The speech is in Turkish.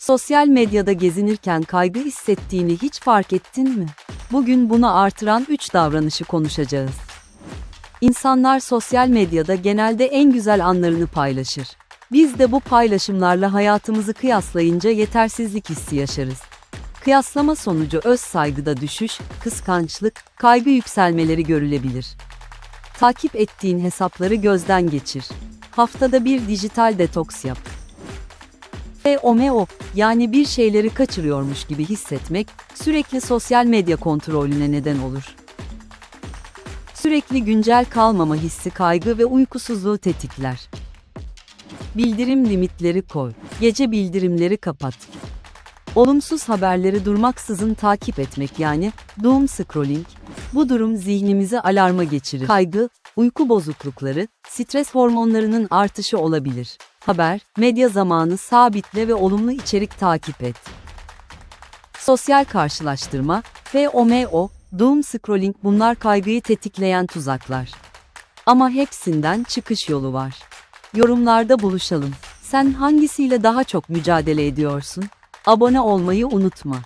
Sosyal medyada gezinirken kaygı hissettiğini hiç fark ettin mi? Bugün bunu artıran 3 davranışı konuşacağız. İnsanlar sosyal medyada genelde en güzel anlarını paylaşır. Biz de bu paylaşımlarla hayatımızı kıyaslayınca yetersizlik hissi yaşarız. Kıyaslama sonucu öz saygıda düşüş, kıskançlık, kaygı yükselmeleri görülebilir. Takip ettiğin hesapları gözden geçir. Haftada bir dijital detoks yap. Ve omeo, yani bir şeyleri kaçırıyormuş gibi hissetmek, sürekli sosyal medya kontrolüne neden olur. Sürekli güncel kalmama hissi kaygı ve uykusuzluğu tetikler. Bildirim limitleri koy. Gece bildirimleri kapat. Olumsuz haberleri durmaksızın takip etmek yani doom scrolling. Bu durum zihnimizi alarma geçirir. Kaygı, uyku bozuklukları, stres hormonlarının artışı olabilir. Haber, medya zamanı sabitle ve olumlu içerik takip et. Sosyal karşılaştırma, FOMO, doom scrolling bunlar kaygıyı tetikleyen tuzaklar. Ama hepsinden çıkış yolu var. Yorumlarda buluşalım. Sen hangisiyle daha çok mücadele ediyorsun? Abone olmayı unutma.